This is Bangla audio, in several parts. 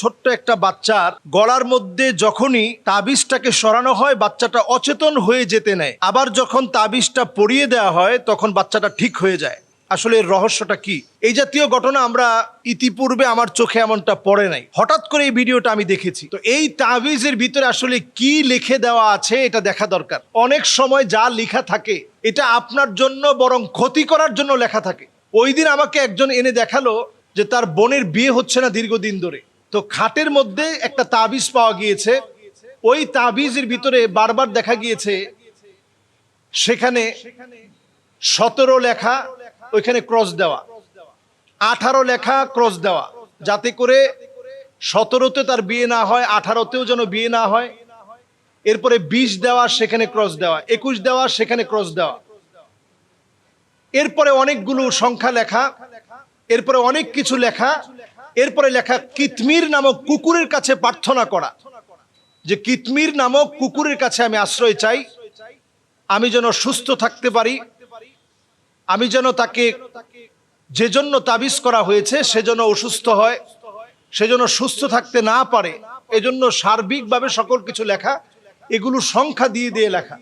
ছোট্ট একটা বাচ্চার গলার মধ্যে যখনই তাবিজটাকে সরানো হয়, বাচ্চাটা অচেতন হয়ে যেতে নেয়। আবার যখন তাবিজটা পরিয়ে দেওয়া হয়, তখন বাচ্চাটা ঠিক হয়ে যায়। আসলে এর রহস্যটা কি? এই জাতীয় ঘটনা আমরা ইতিপূর্বে আমার চোখে এমনটা পড়ে নাই। হঠাৎ করে এই ভিডিওটা আমি দেখেছি। তো এই তাবিজের ভিতরে আসলে কি লিখে দেওয়া আছে, এটা দেখা দরকার। অনেক সময় যা লেখা থাকে, এটা আপনার জন্য বরং ক্ষতি করার জন্য লেখা থাকে। ওই দিন আমাকে একজন এনে দেখাল যে তার বোনের বিয়ে হচ্ছে না দীর্ঘদিন ধরে। তো খাটের মধ্যে একটা তাবিজ পাওয়া গিয়েছে। ওই তাবিজের ভিতরে বারবার দেখা গিয়েছে, সেখানে সতেরো লেখা, ওইখানে ক্রস দেওয়া। আঠারো লেখা ক্রস দেওয়া, যাতে করে সতেরোতে তার বিয়ে না হয়, আঠারোতেও যেন বিয়ে না হয়। এরপরে বিশ দেওয়া, সেখানে ক্রস দেওয়া, একুশ দেওয়া, সেখানে ক্রস দেওয়া। এরপরে অনেকগুলো সংখ্যা লেখা, এরপরে অনেক কিছু লেখা এরপরে লেখা, কিতমির নামক কুকুরের কাছে প্রার্থনা করা। যে কিতমির নামক কুকুরের কাছে আমি আশ্রয় চাই, আমি যেন সুস্থ থাকতে পারি, আমি যেন তাকে যে জন্য তাবিজ করা হয়েছে সেজন্য অসুস্থ হয় সেজন্য সুস্থ থাকতে না পারে, এজন্য সার্বিকভাবে সকল কিছু লেখা, এগুলো সংখ্যা দিয়ে দিয়ে লেখা।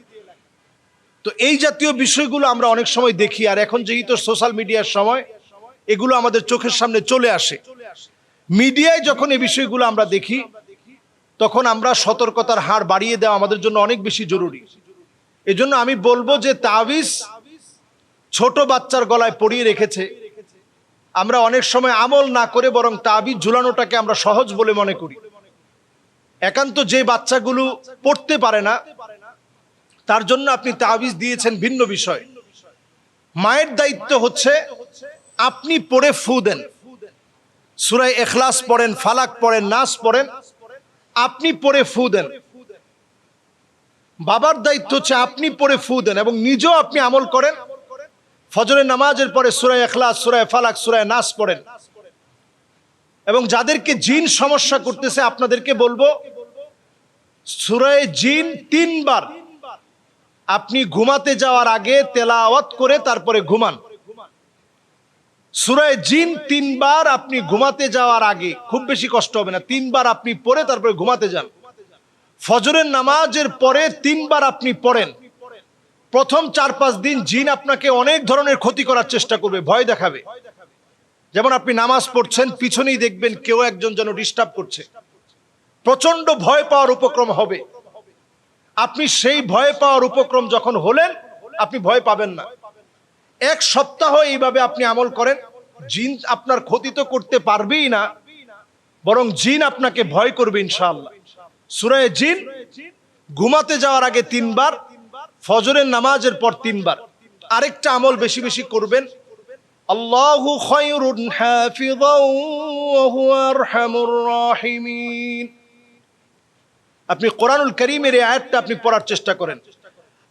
তো এই জাতীয় বিষয়গুলো আমরা অনেক সময় দেখি, আর এখন যেহেতু সোশ্যাল মিডিয়ার সময় এগুলো আমাদের চোখের সামনে চলে আসে। মিডিয়ায় যখন এই বিষয়গুলো আমরা দেখি, তখন আমরা সতর্কতার হার বাড়িয়ে দেওয়া আমাদের জন্য অনেক বেশি জরুরি। এজন্য আমি বলব যে তাবিজ ছোট বাচ্চার গলায় পরিয়ে রেখেছে। আমরা অনেক সময় আমল না করে বরং তাবিজ ঝুলানোটাকে আমরা সহজ বলে মনে করি। একান্ত যে বাচ্চাগুলো পড়তে পারে না, তার জন্য আপনি তাবিজ দিয়েছেন ভিন্ন বিষয়। মায়ের দায়িত্ব হচ্ছে আপনি পড়ে ফু দেন। সুরাই এখলাস পড়েন, ফালাক পড়েন, নাস পড়েন, আপনি পড়ে ফু দেন। বাবার দায়িত্ব হচ্ছে আপনি পড়ে ফু দেন এবং নিজেও আপনি আমল করেন। ফজরের নামাজের পরে সুরায় এখলাস, সুরায় ফালাক, সুরায় নাস পড়েন। এবং যাদেরকে জিন সমস্যা করতেছে আপনাদেরকে বলব, সুরায় জিন তিনবার আপনি ঘুমাতে যাওয়ার আগে তেলাওয়াত করে তারপরে ঘুমান। সুরায় জিন তিনবার আপনি ঘুমাতে যাওয়ার আগে, খুব বেশি কষ্ট হবে না, তিনবার আপনি পড়ে তারপরে ঘুমাতে যান। ফজরের নামাজের পরে তিনবার আপনি পড়েন। প্রথম চার পাঁচ দিন জিন আপনাকে অনেক ধরনের ক্ষতি করার চেষ্টা করবে, ভয় দেখাবে। যেমন আপনি নামাজ পড়ছেন, পিছনেই দেখবেন কেউ একজন যেন ডিস্টার্ব করছে। প্রচণ্ড ভয় পাওয়ার উপক্রম হবে। আপনি সেই ভয় পাওয়ার উপক্রম যখন হলেন, আপনি ভয় পাবেন না। এক সপ্তাহ এইভাবে আপনি আমল করেন জিন আপনার ক্ষতি তো করতে পারবেই না, বরং জিন আপনাকে ভয় করবে ইনশাআল্লাহ। সুরায় জিন, ঘুমাতে যাওয়ার আগে তিনবার, ফজরের নামাজের পর তিনবার। আরেকটা আমল বেশি বেশি করবেন আপনি কোরআনুল করিমের আয়াতটা আপনি পড়ার চেষ্টা করেন।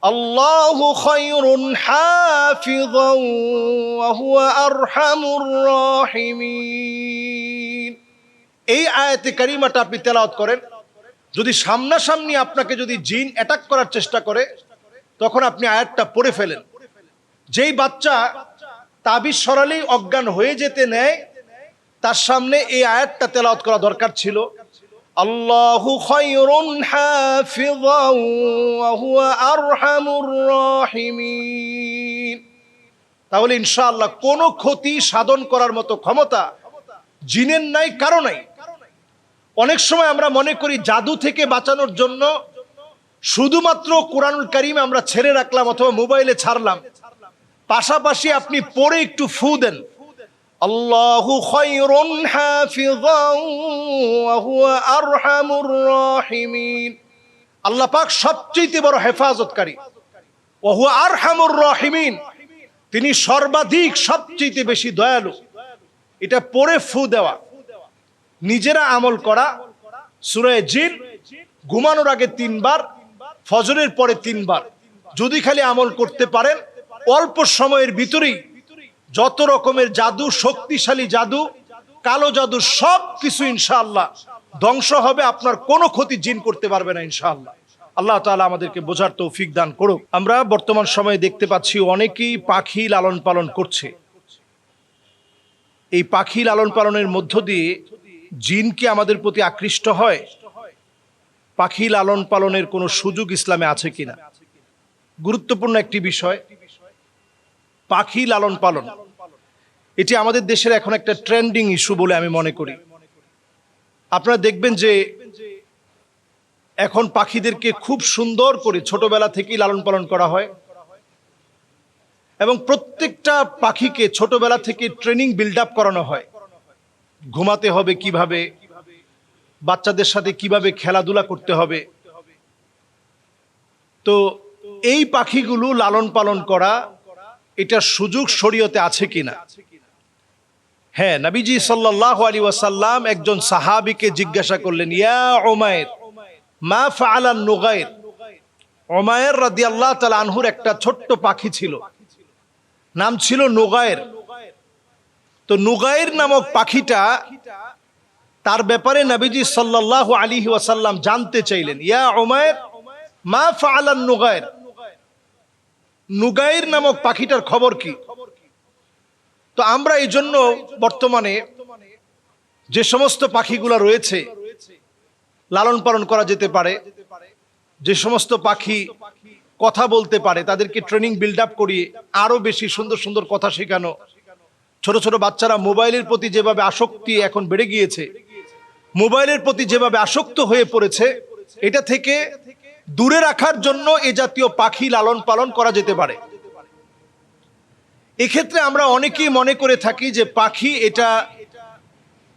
আল্লাহু খায়রুন হাফিযাও ওয়া হুয়া আরহামুর রাহিমিন। এই আয়াতে কারিমাটা আপনি তেলাওয়াত করেন। যদি সামনাসামনি আপনাকে যদি জিন অ্যাটাক করার চেষ্টা করে, তখন আপনি আয়াতটা পড়ে ফেলেন। যেই বাচ্চা তাবিজ সরালেই অজ্ঞান হয়ে যেতে নেয়, তার সামনে এই আয়াতটা তেলাওয়াত করা দরকার ছিল। আল্লাহু খায়রুন হাফিযাও ওয়া হুয়া আরহামুর তাহলে ইনশাআল্লাহ কোনো ক্ষতি সাধন করার মতো ক্ষমতা জিনের নাই, কারও নাই। অনেক সময় আমরা মনে করি জাদু থেকে বাঁচানোর জন্য শুধুমাত্র কোরআনুল করিম আমরা ছেড়ে রাখলাম অথবা মোবাইলে ছাড়লাম। পাশাপাশি আপনি পড়ে একটু ফু দেন। আল্লাহু খায়রুন হাফিযাও ওয়া হুয়া আরহামুর রাহিমিন। আল্লাহ পাক সবচেয়ে বড় হেফাজতকারী। ওয়া হুয়া আরহামুর রাহিমিন। তিনি সর্বাধিক সবচেয়ে বেশি দয়ালু। এটা পড়ে ফু দেওয়া। নিজেরা আমল করা। সুরায় জিন ঘুমানোর আগে তিনবার, ফজরের পরে তিনবার। যদি খালি আমল করতে পারেন, অল্প সময়ের ভিতরেই যত রকমের জাদু, শক্তিশালী জাদু, কালো জাদু, সব কিছু ইনশাআল্লাহ ধ্বংস হবে, আপনার কোনো ক্ষতি জিন করতে পারবে না ইনশাআল্লাহ। আল্লাহ তাআলা আমাদেরকে বোঝার তৌফিক দান করুক। আমরা বর্তমান সময়ে দেখতে পাচ্ছি অনেকেই পাখি লালন পালন করছে। এই পাখি লালন পালনের মধ্য দিয়ে জিন কি আমাদের প্রতি আকৃষ্ট হয়? পাখি লালন পালনের কোনো সুযোগ ইসলামে আছে কিনা? গুরুত্বপূর্ণ একটি বিষয় পাখি লালন পালন। এটি আমাদের দেশের এখন একটা ট্রেন্ডিং ইস্যু বলে আমি মনে করি। আপনারা দেখবেন যে এখন পাখিদেরকে খুব সুন্দর করে ছোটবেলা থেকেই লালন পালন করা হয়। এবং প্রত্যেকটা পাখিকে ছোটবেলা থেকে ট্রেনিং বিল্ড আপ করানো হয়। ঘুমাতে হবে কীভাবে? বাচ্চাদের সাথে কীভাবে খেলাধুলা করতে হবে? তো এই পাখিগুলো লালন পালন করা এটার সুযোগ শরীয়তে আছে কিনা? হ্যাঁ নবীজি সাল্লাল্লাহু আলী ওয়াসাল্লাম একজন সাহাবিকে জিজ্ঞাসা করলেন, ইয়া ওমায়ের মা ফাআলান নুগাইর? ওমায়ের রাদিয়াল্লাহু তাআলা আনহুর একটা ছোট্ট পাখি ছিল। নাম ছিল নুগায়ের তো নুগায়ের নামক পাখিটা তার ব্যাপারে নবীজি সাল্লাল্লাহু আলাইহি ওয়াসাল্লাম জানতে চাইলেন, ইয়া ওমায়ের মা ফাআলান নুগায়ের নুগায়ের নামক পাখিটার খবর কি? তো আমরা এই জন্য বর্তমানে যে সমস্ত পাখিগুলা রয়েছে, লালন পালন করা যেতে পারে, যে সমস্ত পাখি কথা বলতে পারে, তাদেরকে ট্রেনিং বিল্ড আপ করিয়ে আরও বেশি সুন্দর সুন্দর কথা শেখানো। ছোট ছোট বাচ্চারা মোবাইলের প্রতি যেভাবে আসক্তি এখন বেড়ে গিয়েছে, মোবাইলের প্রতি যেভাবে আসক্ত হয়ে পড়েছে, এটা থেকে দূরে রাখার জন্য এ জাতীয় পাখি লালন পালন করা যেতে পারে। এক্ষেত্রে আমরা অনেকেই মনে করে থাকি যে পাখি এটা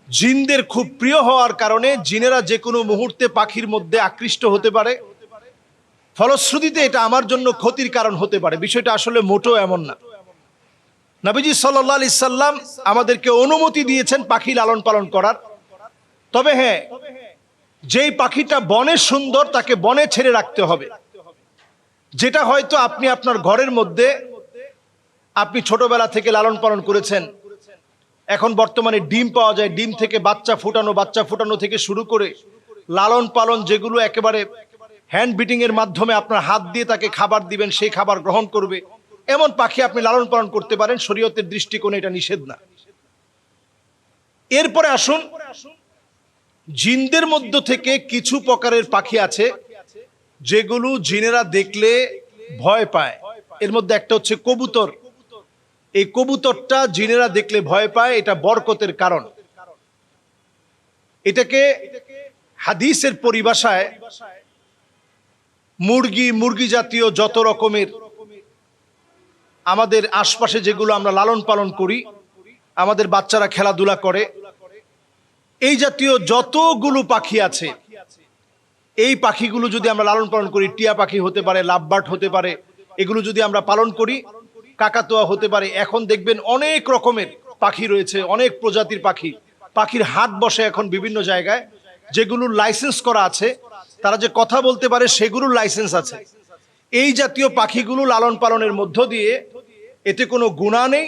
জিনদের খুব প্রিয় হওয়ার কারণে জিনেরা যে কোনো মুহূর্তে পাখির মধ্যে আকৃষ্ট হতে পারে। ফলশ্রুতিতে এটা আমার জন্য ক্ষতির কারণ হতে পারে। বিষয়টা আসলে মোটো এমন না। নবীজি সাল্লাহ আলি সাল্লাম আমাদেরকে অনুমতি দিয়েছেন পাখি লালন পালন করার। তবে হ্যাঁ যেই পাখিটা বনে সুন্দর, তাকে বনে ছেড়ে রাখতে হবে। যেটা হয়তো আপনি আপনার ঘরের মধ্যে আপনি ছোটবেলা থেকে লালন পালন করেছেন। এখন বর্তমানে ডিম পাওয়া যায়, ডিম থেকে বাচ্চা ফুটানো বাচ্চা ফুটানো থেকে শুরু করে লালন পালন যেগুলো একেবারে হ্যান্ড বিটিং এর মাধ্যমে আপনার হাত দিয়ে তাকে খাবার দিবেন, সেই খাবার গ্রহণ করবে। এমন পাখি আপনি লালন পালন করতে পারেন, শরীয়তের দৃষ্টিকোণে এটা নিষেধ না। এরপরে আসুন জিনদের মধ্য থেকে কিছু প্রকারের পাখি আছে, যেগুলো জিনেরা দেখলে ভয় পায়। এর মধ্যে একটা হচ্ছে কবুতর। এই কবুতরটা জিনেরা দেখলে ভয় পায়, এটা বরকতের কারণ। এটাকে হাদিসের পরিভাষায় মুরগি মুরগি জাতীয় যত রকমের আমাদের আশপাশে যেগুলো আমরা লালন পালন করি, আমাদের বাচ্চারা খেলাধুলা করে এই জাতীয় যতগুলো পাখি আছে, এই পাখিগুলো যদি আমরা লালন পালন করি, টিয়া পাখি হতে পারে, লাভবার্ড হতে পারে, এগুলো যদি আমরা পালন করি, কাকাতোয়া হতে পারে, এখন দেখবেন অনেক রকমের পাখি রয়েছে, অনেক প্রজাতির পাখি। পাখির হাত বসে এখন বিভিন্ন জায়গায় যেগুলোর লাইসেন্স করা আছে, তারা যে কথা বলতে পারে সেগুলোর লাইসেন্স আছে। এই জাতীয় পাখিগুলো লালন পালনের মধ্য দিয়ে, এতে কোনো গুণা নেই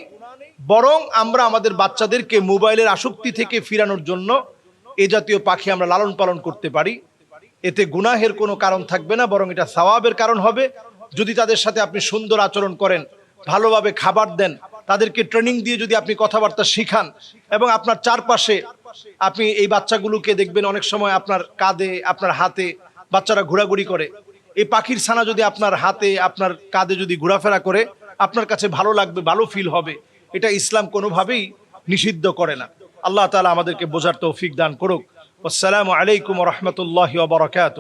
বরং আমরা আমাদের বাচ্চাদেরকে মোবাইলের আসক্তি থেকে ফিরানোর জন্য এ জাতীয় পাখি আমরা লালন পালন করতে পারি। এতে গুনাহের কোনো কারণ থাকবে না, বরং এটা সওয়াবের কারণ হবে। যদি তাদের সাথে আপনি সুন্দর আচরণ করেন, ভালোভাবে খাবার দেন, তাদেরকে ট্রেনিং দিয়ে যদি আপনি কথাবার্তা শিখান এবং আপনার চারপাশে আপনি এই বাচ্চাগুলোকে দেখবেন অনেক সময় আপনার কাঁধে, আপনার হাতে বাচ্চারা ঘোরাঘুরি করে। এই পাখির ছানা যদি আপনার হাতে, আপনার কাঁধে যদি ঘোরাফেরা করে, আপনার কাছে ভালো লাগবে, ভালো ফিল হবে। এটা ইসলাম কোনোভাবেই নিষিদ্ধ করে না। আল্লাহ তালা আমাদেরকে বোঝার তৌফিক দান করুক। আসসালামু আলাইকুম রহমতুল্লাহ বারকাত